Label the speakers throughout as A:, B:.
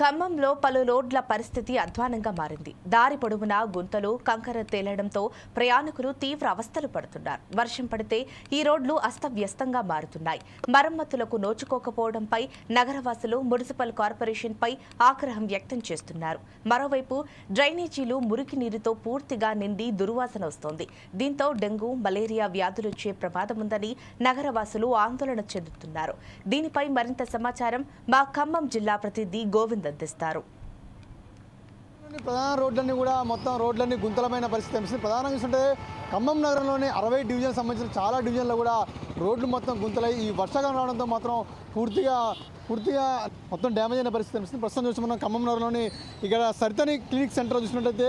A: ఖమ్మంలో పలు రోడ్ల పరిస్థితి అధ్వానంగా మారింది. దారి పొడవునా గుంతలు కంకర తేలడంతో ప్రయాణికులు తీవ్ర అవస్థలు పడుతున్నారు. వర్షం పడితే ఈ రోడ్లు అస్తవ్యస్తంగా మారుతున్నాయి. మరమ్మతులకు నోచుకోకపోవడంపై నగరవాసులు మున్సిపల్ కార్పొరేషన్పై ఆగ్రహం వ్యక్తం చేస్తున్నారు. మరోవైపు డ్రైనేజీలు మురికి నీరుతో పూర్తిగా నిండి దుర్వాసన వస్తోంది. దీంతో డెంగ్యూ మలేరియా వ్యాధులొచ్చే ప్రమాదముందని నగరవాసులు ఆందోళన చెందుతున్నారు. దీనిపై మరింత సమాచారం మా ఖమ్మం జిల్లా ప్రతినిధి గోవింద్ అందిస్తారు
B: ప్రధాన రోడ్లన్నీ కూడా మొత్తం రోడ్లన్నీ గుంతలమైన పరిస్థితి ప్రధానంగా చూస్తుంటే ఖమ్మం నగరంలోని అరవై డివిజన్ సంబంధించిన చాలా డివిజన్లో కూడా రోడ్లు మొత్తం గుంతలై ఈ వర్షాకాలం రావడంతో మాత్రం పూర్తిగా పూర్తిగా మొత్తం డ్యామేజ్ అయిన పరిస్థితి అనిపిస్తుంది. ప్రస్తుతం చూసి మనం ఖమ్మం నగరంలోని ఇక్కడ సరితని క్లినిక్ సెంటర్ చూసినట్లయితే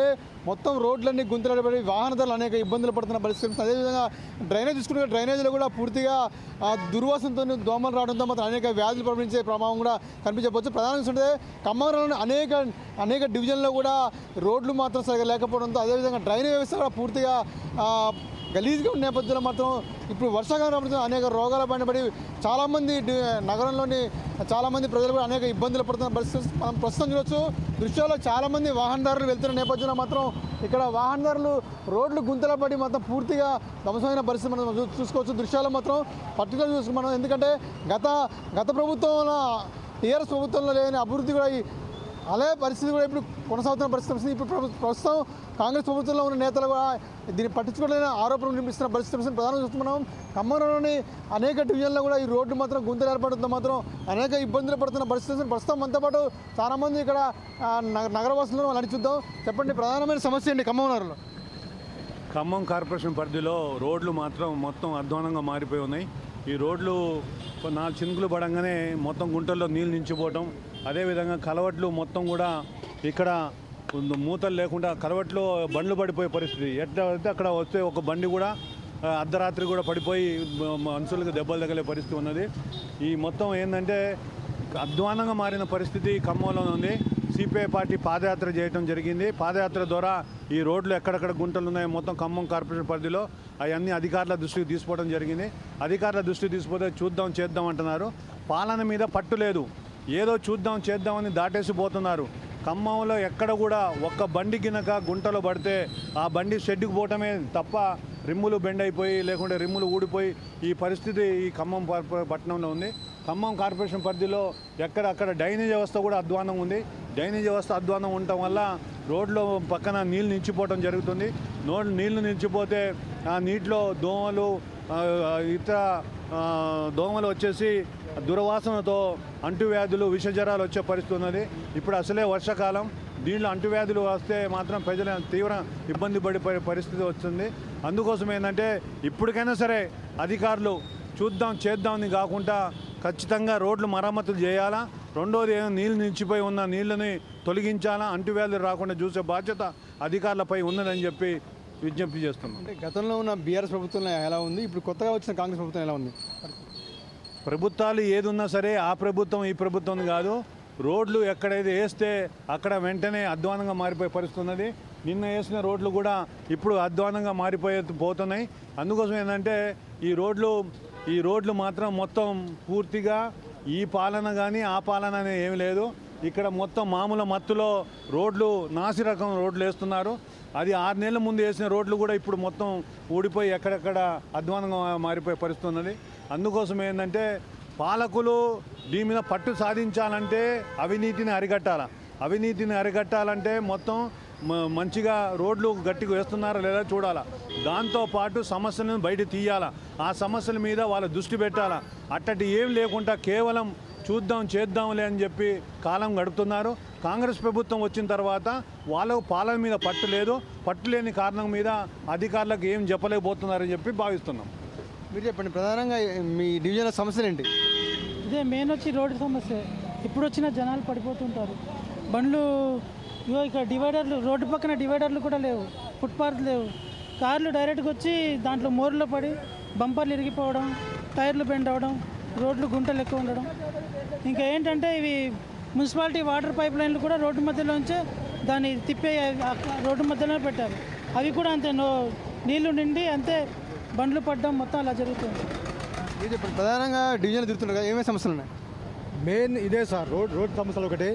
B: మొత్తం రోడ్లన్నీ గుంతలు పడి వాహనదారులు అనేక ఇబ్బందులు పడుతున్న పరిస్థితి అదేవిధంగా డ్రైనేజ్ చూసుకుంటే డ్రైనేజీలో కూడా పూర్తిగా దుర్వాసనతో దోమలు రావడంతో మాత్రం అనేక వ్యాధులు ప్రవహించే ప్రభావం కూడా కనిపించవచ్చు ప్రధానంగా చూసుకుంటే ఖమ్మం నగరంలోని అనేక అనేక డివిజన్లో కూడా రోడ్లు మాత్రం సరిగా లేకపోవడంతో అదేవిధంగా డ్రైనేజ్ వ్యవస్థ కూడా పూర్తిగా గలీజ్గా ఉన్న నేపథ్యంలో మాత్రం ఇప్పుడు వర్షాకాలం రావడంతో అనేక రోగాల పైన చాలామంది నగరంలోని చాలామంది ప్రజలు కూడా అనేక ఇబ్బందులు పడుతున్న పరిస్థితి మనం ప్రస్తుతం చూడొచ్చు. దృశ్యాల్లో చాలామంది వాహనదారులు వెళ్తున్న నేపథ్యంలో మాత్రం ఇక్కడ వాహనదారులు రోడ్లు గుంతల పడి మొత్తం పూర్తిగా ధ్వంసమైన పరిస్థితి మనం చూసుకోవచ్చు. దృశ్యాల్లో మాత్రం పర్టికులర్ చూసుకున్నాం. మనం ఎందుకంటే గత గత ప్రభుత్వంలో టీఆర్ఎస్ ప్రభుత్వంలో లేని అభివృద్ధి కూడా అలాగే పరిస్థితి కూడా ఇప్పుడు కొనసాగుతున్న పరిస్థితి ఇప్పుడు ప్రస్తుతం కాంగ్రెస్ ప్రభుత్వంలో ఉన్న నేతలు కూడా దీన్ని పట్టించుకోలేని ఆరోపణలు వినిపిస్తున్న పరిస్థితి వస్తుంది. ప్రధానంగా చూస్తున్నాం ఖమ్మంలోని అనేక డివిజన్లో కూడా ఈ రోడ్డు మాత్రం గుంతలు ఏర్పడంతో మాత్రం అనేక ఇబ్బందులు పడుతున్న పరిస్థితి వస్తుంది. ప్రస్తుతం మనతో పాటు చాలామంది ఇక్కడ నగరవాసులను నడిచిద్దాం చెప్పండి ప్రధానమైన సమస్య అండి ఖమ్మం నగరంలో
C: ఖమ్మం కార్పొరేషన్ పరిధిలో రోడ్లు మాత్రం మొత్తం అధ్వానంగా మారిపోయి ఉన్నాయి ఈ రోడ్లు నాలుగు చినుకులు పడంగానే మొత్తం గుంటల్లో నీళ్ళు నించిపోవటం అదేవిధంగా కలవట్లు మొత్తం కూడా ఇక్కడ మూతలు లేకుండా కరవట్లో బండ్లు పడిపోయే పరిస్థితి. ఎట్లా అయితే అక్కడ వస్తే ఒక బండి కూడా అర్ధరాత్రి కూడా పడిపోయి మనుషులకు దెబ్బలు తగిలే పరిస్థితి ఉన్నది. ఈ మొత్తం ఏంటంటే అధ్వానంగా మారిన పరిస్థితి ఖమ్మంలో ఉంది. సిపిఐ పార్టీ పాదయాత్ర చేయడం జరిగింది. పాదయాత్ర ద్వారా ఈ రోడ్లు ఎక్కడెక్కడ గుంటలు ఉన్నాయో మొత్తం ఖమ్మం కార్పొరేషన్ పరిధిలో అవన్నీ అధికారుల దృష్టికి తీసుకోవడం జరిగింది. అధికారుల దృష్టికి తీసుకుపోతే చూద్దాం చేద్దాం అంటున్నారు. పాలన మీద పట్టు లేదు. ఏదో చూద్దాం చేద్దామని దాటేసి పోతున్నారు. ఖమ్మంలో ఎక్కడ కూడా ఒక్క బండి గినక గుంటలో పడితే ఆ బండి షెడ్డుకు పోవటమే తప్ప రిమ్ములు బెండ్ అయిపోయి లేకుంటే రిమ్ములు ఊడిపోయి ఈ పరిస్థితి ఈ ఖమ్మం పట్టణంలో ఉంది. ఖమ్మం కార్పొరేషన్ పరిధిలో ఎక్కడ అక్కడ డ్రైనేజ్ వ్యవస్థ కూడా అధ్వానం ఉంది. డ్రైనేజ్ వ్యవస్థ అధ్వానం ఉండటం వల్ల రోడ్లో పక్కన నీళ్ళు నిలిచిపోవడం జరుగుతుంది. నోళ్ళు నీళ్ళు నిలిచిపోతే ఆ నీటిలో దోమలు ఇతర దోమలు వచ్చేసి దుర్వాసనతో అంటువ్యాధులు విషజ్వరాలు వచ్చే పరిస్థితి ఉన్నది. ఇప్పుడు అసలే వర్షాకాలం. దీనిలో అంటువ్యాధులు వస్తే మాత్రం ప్రజలు తీవ్ర ఇబ్బంది పడే పరిస్థితి వస్తుంది. అందుకోసం ఏంటంటే ఇప్పటికైనా సరే అధికారులు చూద్దాం చేద్దామని కాకుండా ఖచ్చితంగా రోడ్లు మరమ్మతులు చేయాలా? రెండోది ఏమో నీళ్ళు నిలిచిపోయి ఉన్న నీళ్ళని తొలగించాలా? అంటువ్యాధులు రాకుండా చూసే బాధ్యత అధికారులపై ఉన్నదని చెప్పి విజ్ఞప్తి చేస్తున్నాం.
B: అంటే గతంలో ఉన్న బీఆర్ఎస్ ప్రభుత్వంలో ఎలా ఉంది? ఇప్పుడు కొత్తగా వచ్చిన కాంగ్రెస్ ప్రభుత్వం ఎలా ఉంది?
C: ప్రభుత్వాలు ఏది ఉన్నా సరే ఆ ప్రభుత్వం ఈ ప్రభుత్వం కాదు. రోడ్లు ఎక్కడైతే వేస్తే అక్కడ వెంటనే అధ్వానంగా మారిపోయే పరిస్థితి ఉన్నది నిన్న వేసిన రోడ్లు కూడా ఇప్పుడు అధ్వానంగా మారిపోయే పోతున్నాయి. అందుకోసం ఏంటంటే ఈ రోడ్లు ఈ రోడ్లు మాత్రం మొత్తం పూర్తిగా ఈ పాలన కానీ ఆ పాలన అని ఏమి లేదు. ఇక్కడ మొత్తం మామూలు మత్తులో రోడ్లు నాసి రకం రోడ్లు వేస్తున్నారు. అది ఆరు నెలల ముందు వేసిన రోడ్లు కూడా ఇప్పుడు మొత్తం ఊడిపోయి ఎక్కడెక్కడ అధ్వానంగా మారిపోయే పరిస్థితి ఉన్నది. అందుకోసం ఏంటంటే పాలకులు దీని మీద పట్టు సాధించాలంటే అవినీతిని అరికట్టాల? అవినీతిని అరికట్టాలంటే మొత్తం మంచిగా రోడ్లు గట్టిగా వేస్తున్నారా లేదా చూడాలా? దాంతోపాటు సమస్యలను బయట తీయాలా? ఆ సమస్యల మీద వాళ్ళ దృష్టి పెట్టాలా? అట్టటి ఏం లేకుండా కేవలం చూద్దాం చేద్దాంలే అని చెప్పి కాలం గడుపుతున్నారు. కాంగ్రెస్ ప్రభుత్వం వచ్చిన తర్వాత వాళ్ళకు పాలన మీద పట్టు లేదు. పట్టు లేని కారణం మీద అధికారులకు ఏం చెప్పలేకపోతున్నారని చెప్పి భావిస్తున్నాం.
B: మీరు చెప్పండి ప్రధానంగా మీ డివిజన్ల సమస్యలు ఏంటి?
D: ఇదే మెయిన్ వచ్చి రోడ్డు సమస్య. ఇప్పుడు వచ్చిన జనాలు పడిపోతుంటారు. బండ్లు ఇగో ఇక్కడ డివైడర్లు రోడ్డు పక్కన డివైడర్లు కూడా లేవు. ఫుట్పాత్ లేవు. కార్లు డైరెక్ట్గా వచ్చి దాంట్లో మోర్లో పడి బంపర్లు ఇరిగిపోవడం టైర్లు బెండ్ అవ్వడం రోడ్లు గుంటలు ఎక్కువ ఉండడం. ఇంకా ఏంటంటే ఇవి మున్సిపాలిటీ వాటర్ పైప్ లైన్లు కూడా రోడ్డు మధ్యలోంచే దాన్ని తిప్పే రోడ్డు మధ్యలో పెట్టారు. అవి కూడా అంతే నో నీళ్ళు నిండి అంతే బండ్లు పడడం మొత్తం అలా జరుగుతుంది.
B: చెప్పండి ప్రధానంగా డివిజన్లు తిరుగుతుంటారు కదా ఏమేమి సమస్యలు ఉన్నాయి?
E: మెయిన్ ఇదే సార్ రోడ్ రోడ్ సమస్యలు ఒకటి.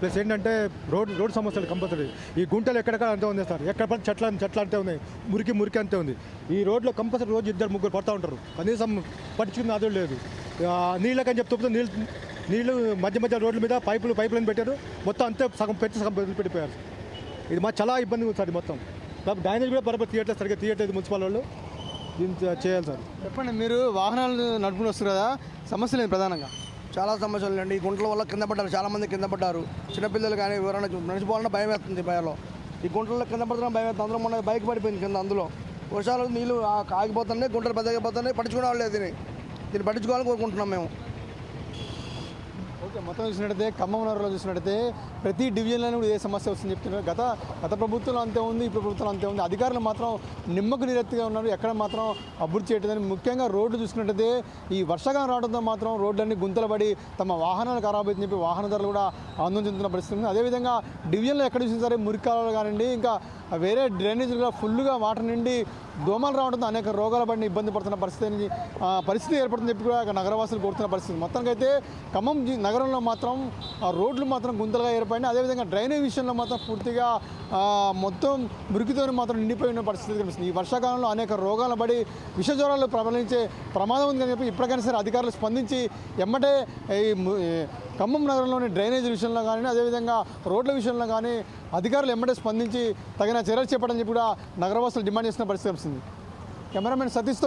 B: ప్లస్ ఏంటంటే రోడ్ రోడ్ సమస్యలు కంపల్సరీ. ఈ గుంటలు ఎక్కడెక్కడ అంతే ఉంది సార్. ఎక్కడ పడితే చెట్ల చెట్లు అంతే ఉన్నాయి. మురికి మురికి అంతే ఉంది. ఈ రోడ్లో కంపల్సరీ రోజు ఇద్దరు ముగ్గురు పడుతూ ఉంటారు. కనీసం పట్టించుకున్న అదే లేదు. నీళ్ళకని చెప్తే నీళ్ళు నీళ్ళు మధ్య మధ్య రోడ్ల మీద పైపులు పైపులను పెట్టారు. మొత్తం అంతే సగం పెట్టి సగం వదిలిపెట్టిపోయారు. ఇది మాకు చాలా ఇబ్బంది ఉంది సార్ ఇది మొత్తం. కాబట్టి డ్రైనేజ్ కూడా బరాబర్ తీయట్లేదు సరిగ్గా తీయట్లేదు మున్సిపల్ వాళ్ళు. దీన్ని చేయాలి సార్. చెప్పండి మీరు వాహనాలు నడుపుకుని వస్తారు కదా సమస్యలు ఏంటి ప్రధానంగా.
E: చాలా సమస్యలు అండి ఈ గుంటల వల్ల కింద పడ్డారు చాలా మంది కింద పడ్డారు. చిన్నపిల్లలు కానీ ఎవరైనా నడిచిపోవాలన్నా భయం వేస్తుంది భయంలో ఈ గుంటల్లో కింద పడుతున్నా భయం వేస్తుంది. అందులో మొన్న బైక్ పడిపోయింది కింద అందులో. వర్షాలు నీళ్ళు ఆ- ఆగిపోతున్నాయి గుంటలు పెద్దగిపోతున్నాయి పట్టించుకునే వాళ్ళు లేదు దీన్ని. దీన్ని పట్టించుకోవాలని కోరుకుంటున్నాం మేము.
B: ఓకే మొత్తం చూసినట్టయితే ఖమ్మం నగరంలో చూసినట్టయితే ప్రతి డివిజన్లోనే కూడా ఏ సమస్య వస్తుందని చెప్తున్నారు. గత గత ప్రభుత్వంలో అంతే ఉంది ఈ ప్రభుత్వంలో అంతే ఉంది. అధికారులు మాత్రం నిమ్మకు నిరెత్తిగా ఉన్నారు. ఎక్కడ మాత్రం అభివృద్ధి చేయట్లేదని. ముఖ్యంగా రోడ్లు చూసినట్టయితే ఈ వర్షాకాలం రావడంతో మాత్రం రోడ్లన్నీ గుంతలు పడి తమ వాహనాలు ఖరాబ్ అవుతుందని చెప్పి వాహనదారులు కూడా ఆందోళన చెందుతున్న పరిస్థితి ఉంది. అదేవిధంగా డివిజన్లో ఎక్కడ చూసినా సరే మురికాలు కానివ్వండి ఇంకా వేరే డ్రైనేజీలుగా ఫుల్గా వాటర్ నిండి దోమలు రావడంతో అనేక రోగాల పడిన ఇబ్బంది పడుతున్న పరిస్థితి పరిస్థితి ఏర్పడుతుంది చెప్పి కూడా నగరవాసులు కోరుతున్న పరిస్థితి. మొత్తానికి అయితే ఖమ్మం నగరంలో మాత్రం ఆ రోడ్లు మాత్రం గుంతలుగా ఏర్పడినాయి. అదేవిధంగా డ్రైనేజ్ విషయంలో మాత్రం పూర్తిగా మొత్తం మురికితో మాత్రం నిండిపోయిన పరిస్థితి కనిపిస్తుంది. ఈ వర్షాకాలంలో అనేక రోగాలు పడి విష జ్వరాలు ప్రబలించే ప్రమాదం ఉందని చెప్పి ఇప్పటికైనా సరే అధికారులు స్పందించి ఎమ్మటే ఈ ఖమ్మం నగరంలోని డ్రైనేజ్ విషయంలో కానీ అదేవిధంగా రోడ్ల విషయంలో కానీ అధికారులు ఎమ్మటే స్పందించి తగిన చర్యలు చేపట్టని చెప్పి కూడా నగరవాసులు డిమాండ్ చేసిన పరిస్థితి కనిపిస్తుంది. కెమెరామెన్ సతీష్తో